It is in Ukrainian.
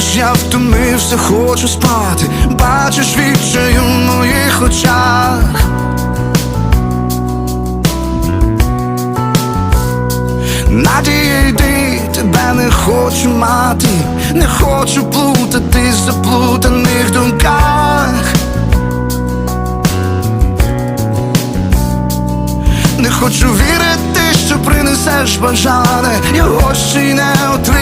Бачиш, я втомився, хочу спати, бачиш відчаю в моїх очах. Надія йди, тебе не хочу мати, не хочу плутати в заплутаних думках. Не хочу вірити, що принесеш бажане, його ще й не.